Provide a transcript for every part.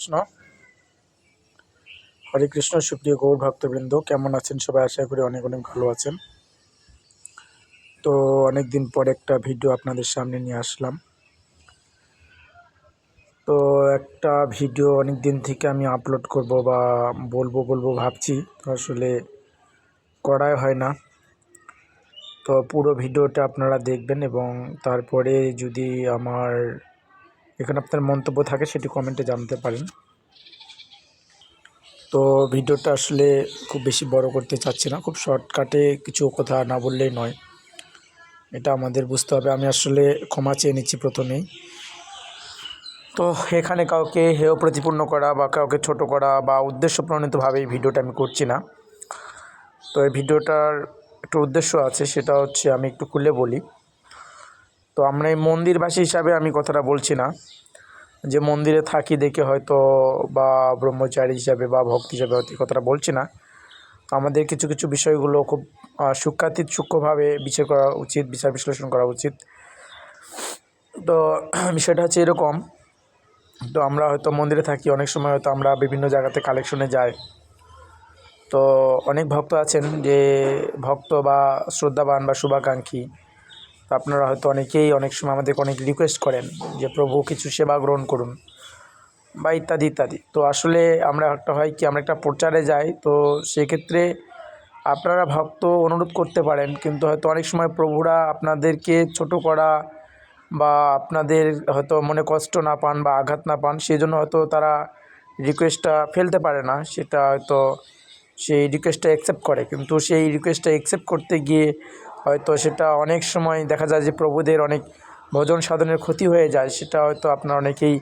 কৃষ্ণ। হরে কৃষ্ণ, সুপ্রিয় গৌর ভক্তবৃন্দ, কেমন আছেন সবাই? আশা করি অনেক অনেক ভালো আছেন। তো অনেক দিন পর একটা ভিডিও আপনাদের সামনে নিয়ে আসলাম। তো একটা ভিডিও অনেক দিন থেকে আমি আপলোড করব বা বলব বলব ভাবছি। আসলে করাই হয় না। তো পুরো ভিডিওটা আপনারা দেখবেন এবং তারপরে যদি আমার এখানে আপনার মন্তব্য থাকে সেটি কমেন্টে জানতে পারেন। তো ভিডিওটা আসলে খুব বেশি বড় করতে চাচ্ছি না, খুব শর্টকাটে কিছু কথা না বললেই নয়। এটা আমাদের বুঝতে হবে। আমি আসলে ক্ষমা চেয়ে নিচ্ছি প্রথমেই। তো এখানে কাউকে হেয় প্রতিপূর্ণ করা বা কাউকে ছোট করা বা উদ্দেশ্য প্রণীতভাবে এই ভিডিওটা আমি করছি না। তো এই ভিডিওটার একটা উদ্দেশ্য আছে, সেটা হচ্ছে আমি একটু খুলে বলি। তো আমরা এই মন্দিরবাসী হিসাবে আমি কথাটা বলছি না যে মন্দিরে থাকি দেখে হয়তো বা ব্রহ্মচারী হিসাবে বা ভক্তি হিসাবে হয়তো কথাটা বলছি না। আমাদের কিছু কিছু বিষয়গুলো খুব আহ, সূক্ষ্মাতীত সূক্ষ্মভাবে বিচার করা উচিত বিচার বিশ্লেষণ করা উচিত। তো বিষয়টা হচ্ছে এরকম তো আমরা হয়তো মন্দিরে থাকি অনেক সময় হয়তো আমরা বিভিন্ন জায়গাতে কালেকশনে যাই। তো অনেক ভক্ত আছেন যে ভক্ত বা শ্রদ্ধাবান বা শুভাকাঙ্ক্ষী। আপনারা হয়তো অনেকেই অনেক সময় আমাদেরকে অনেক রিকোয়েস্ট করেন যে, প্রভু, কিছু সেবা গ্রহণ করুন বা ইত্যাদি ইত্যাদি। তো আসলে আমরা একটা হয় কি, আমরা একটা প্রচারে যাই, তো সেক্ষেত্রে আপনারা ভক্ত অনুরোধ করতে পারেন, কিন্তু হয়তো অনেক সময় প্রভুরা আপনাদেরকে ছোট করা বা আপনাদের হয়তো মনে কষ্ট না পান বা আঘাত না পান সেই জন্য হয়তো তারা রিকোয়েস্টটা ফেলতে পারে না। সেটা হয়তো সেই রিকোয়েস্টটা অ্যাকসেপ্ট করে। কিন্তু সেই রিকোয়েস্টটা অ্যাকসেপ্ট করতে গিয়ে হয়তো সেটা অনেক সময় দেখা যায় যে প্রভুদের অনেক ভজন সাধনের ক্ষতি হয়ে যায়, সেটা হয়তো আপনারা অনেকেই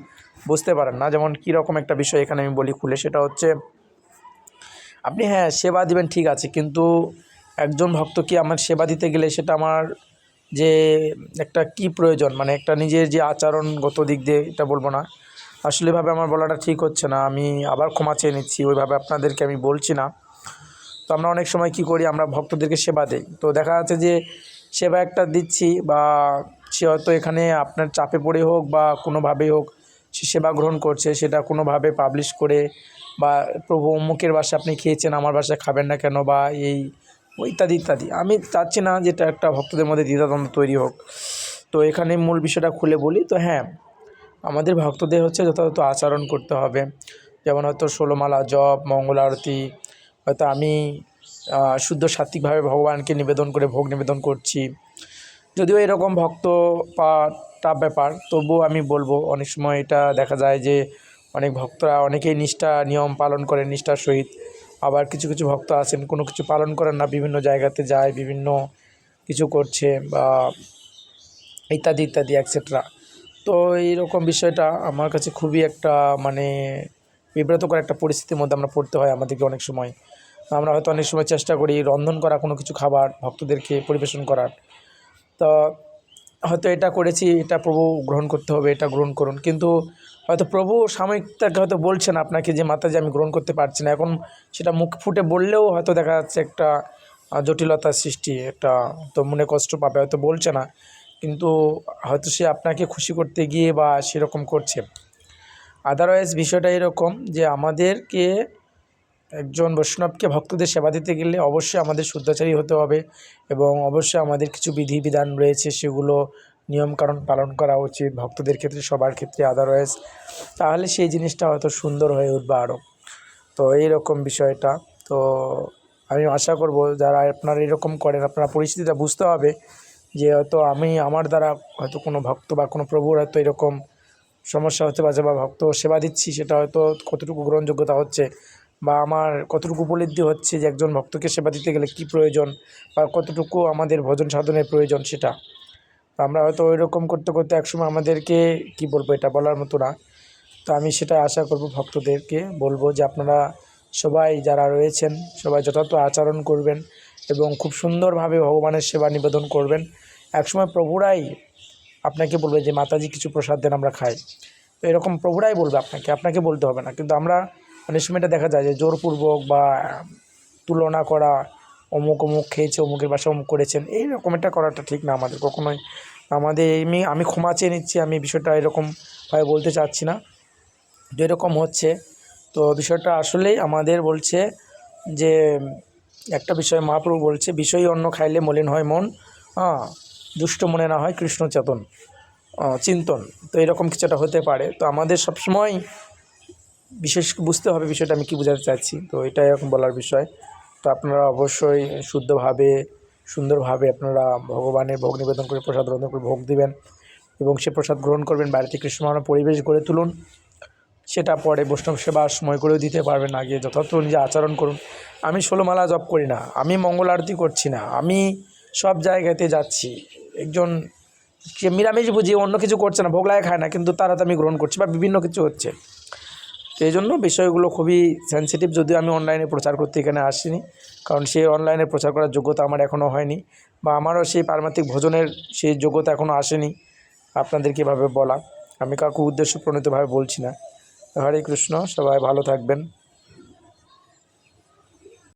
বুঝতে পারেন না। যেমন কীরকম একটা বিষয় এখানে আমি বলি খুলে, সেটা হচ্ছে, আপনি হ্যাঁ সেবা দিবেন ঠিক আছে, কিন্তু একজন ভক্তকে আমার সেবা দিতে গেলে সেটা আমার যে একটা কি প্রয়োজন? মানে একটা নিজের যে আচরণগত দিক দিয়ে এটা বলব না। আসলে এভাবে আমার বলাটা ঠিক হচ্ছে না, আমি আবার ক্ষমা চেয়ে নিচ্ছি, ওইভাবে আপনাদেরকে আমি বলছি না। তো আমরা অনেক সময় কি করি, আমরা ভক্তদেরকে সেবা দিই। তো দেখা যাচ্ছে যে সেবা একটা দিচ্ছি বা সে হয়তো এখানে আপনার চাপে পড়ে হোক বা কোনোভাবেই হোক, সে সেবা গ্রহণ করছে, সেটা কোনোভাবে পাবলিশ করে বা প্রভু অমুকের বাসায় আপনি খেয়েছেন, আমার বাসায় খাবেন না কেন বা এই ইত্যাদি ইত্যাদি। আমি চাচ্ছি না যেটা একটা ভক্তদের মধ্যে দ্বিধাদ্বন্দ্ব তৈরি হোক। তো এখানে মূল বিষয়টা খুলে বলি, তো হ্যাঁ আমাদের ভক্তদের হচ্ছে যথাযথ আচরণ করতে হবে। যেমন হয়তো ষোলোমালা জপ, মঙ্গল আরতি হয়তো আমি শুদ্ধ সাত্বিকভাবে ভগবানকে নিবেদন করে, ভোগ নিবেদন করছি। যদিও এরকম ভক্ত পাওয়া ব্যাপার, তবুও আমি বলব, অনেক সময় এটা দেখা যায় যে অনেক ভক্তরা, অনেকেই নিষ্ঠা, নিয়ম পালন করেন নিষ্ঠার সহিত। আবার কিছু কিছু ভক্ত আছেন, কোনো কিছু পালন করেন না, বিভিন্ন জায়গাতে যায়, বিভিন্ন কিছু করছে বা ইত্যাদি ইত্যাদি অ্যাকসেট্রা তো এইরকম বিষয়টা আমার কাছে খুবই একটা মানে বিব্রতকর একটা পরিস্থিতির মধ্যে আমরা পড়তে হয় আমাদেরকে অনেক সময়। আমরা হয়তো অনেক সময় চেষ্টা করি রন্ধন করা, কোনো কিছু খাবার, ভক্তদেরকে পরিবেশন করার। তো হয়তো এটা করেছি, এটা প্রভু গ্রহণ করতে হবে, এটা গ্রহণ করুন। কিন্তু হয়তো প্রভু সাময়িকটাকে হয়তো বলছেন আপনাকে যে, মাতাজি, আমি গ্রহণ করতে পারছি না। এখন সেটা মুখ ফুটে বললেও হয়তো দেখা যাচ্ছে একটা জটিলতার সৃষ্টি, একটা তো মনে কষ্ট পাবে, হয়তো বলছে না। কিন্তু হয়তো সে আপনাকে খুশি করতে গিয়ে বা সেরকম করছে। আদারওয়াইজ বিষয়টা এরকম যে, আমাদেরকে একজন বৈষ্ণবকে ভক্তদের সেবা দিতে গেলে অবশ্যই আমাদের শুদ্ধাচারী হতে হবে এবং অবশ্যই আমাদের কিছু বিধিবিধান রয়েছে, সেগুলো নিয়মকানুন পালন করা উচিত, ভক্তদের ক্ষেত্রে, সবার ক্ষেত্রে আদারওয়াইজ তাহলে সেই জিনিসটা হয়তো সুন্দর হয়ে উঠবে আরও তো এইরকম বিষয়টা। তো আমি আশা করব যারা আপনারা এরকম করেন, আপনারা পরিস্থিতিটা বুঝতে হবে যে হয়তো আমি, আমার দ্বারা হয়তো কোনো ভক্ত বা কোনো প্রভুর হয়তো এরকম সমস্যা হতে পারে বা ভক্ত সেবা দিচ্ছি, সেটা হয়তো কতটুকু গ্রহণযোগ্যতা হচ্ছে। বা আমার কতটুকু উপলব্ধি হচ্ছে যে একজন ভক্তকে সেবা দিতে গেলে কী প্রয়োজন বা কতটুকু আমাদের ভজন সাধনের প্রয়োজন সেটা। তো আমরা হয়তো ওই রকম করতে করতে একসময় আমাদেরকে, কি বলব এটা বলার মতো না। তো আমি সেটা আশা করব ভক্তদেরকে বলব যে আপনারা সবাই যারা রয়েছেন, সবাই যথার্থ আচরণ করবেন এবং খুব সুন্দরভাবে ভগবানের সেবা নিবেদন করবেন। একসময় প্রভুরাই আপনাকে বলবে যে, মাতাজি, কিছু প্রসাদ দেন, আমরা খাই। তো এরকম প্রভুরাই বলবে আপনাকে। আপনাকে বলতে হবে না। কিন্তু আমরা এটা দেখা যায় যে জোরপূর্বক বা, তুলনা করা, অমুক অমুক খেয়েছে, অমুকের বাসা অমুক করেছেন, এইরকম এটা করাটা ঠিক না আমাদের কখনোই। আমাদের এমনি, আমি ক্ষমা চেয়ে নিচ্ছি, আমি বিষয়টা এরকমভাবে বলতে চাচ্ছি না। তো এরকম হচ্ছে। তো বিষয়টা আসলেই আমাদের বলছে যে, একটা বিষয় মহাপ্রভু বলছে বিষয় অন্ন খাইলে মলিন হয় মন হ্যাঁ দুষ্ট মনে না হয় কৃষ্ণ চেতন চিন্তন। তো এরকম কিছুটা হতে পারে। তো আমাদের সবসময় বিশেষ বুঝতে হবে বিষয়টা, আমি কী বোঝাতে চাচ্ছি তো এটাই এখন বলার বিষয়। তো আপনারা অবশ্যই শুদ্ধভাবে, সুন্দরভাবে আপনারা ভগবানের ভোগ নিবেদন করে, প্রসাদ গ্রহণ করে ভোগ দিবেন এবং সে প্রসাদ গ্রহণ করবেন, বাড়িতে কৃষ্ণমানব পরিবেশ গড়ে তুলুন। সেটা পরে বৈষ্ণব সেবার সময় করেও দিতে পারবেন আগে, যথার্থ নিজে আচরণ করুন। আমি ষোলোমালা জপ করি না, আমি মঙ্গল আরতি করছি না, আমি সব জায়গাতে যাচ্ছি। একজন সে নিরামিষ বুঝি অন্য কিছু করছে না, ভোগ লাগে খায় না, কিন্তু তারা তো আমি গ্রহণ করছি বা বিভিন্ন কিছু হচ্ছে। তো এই জন্য বিষয়গুলো খুবই সেন্সিটিভ যদিও আমি অনলাইনে প্রচার করতে এখানে আসিনি। কারণ সেই অনলাইনে প্রচার করার যোগ্যতা আমার এখনও হয়নি বা আমারও সেই পারমাত্মিক ভোজনের সেই যোগ্যতা এখনও আসেনি। আপনাদেরকে এভাবে বলা। আমি কাউকে উদ্দেশ্য প্রণীতভাবে বলছি না। হরে কৃষ্ণ, সবাই ভালো থাকবেন।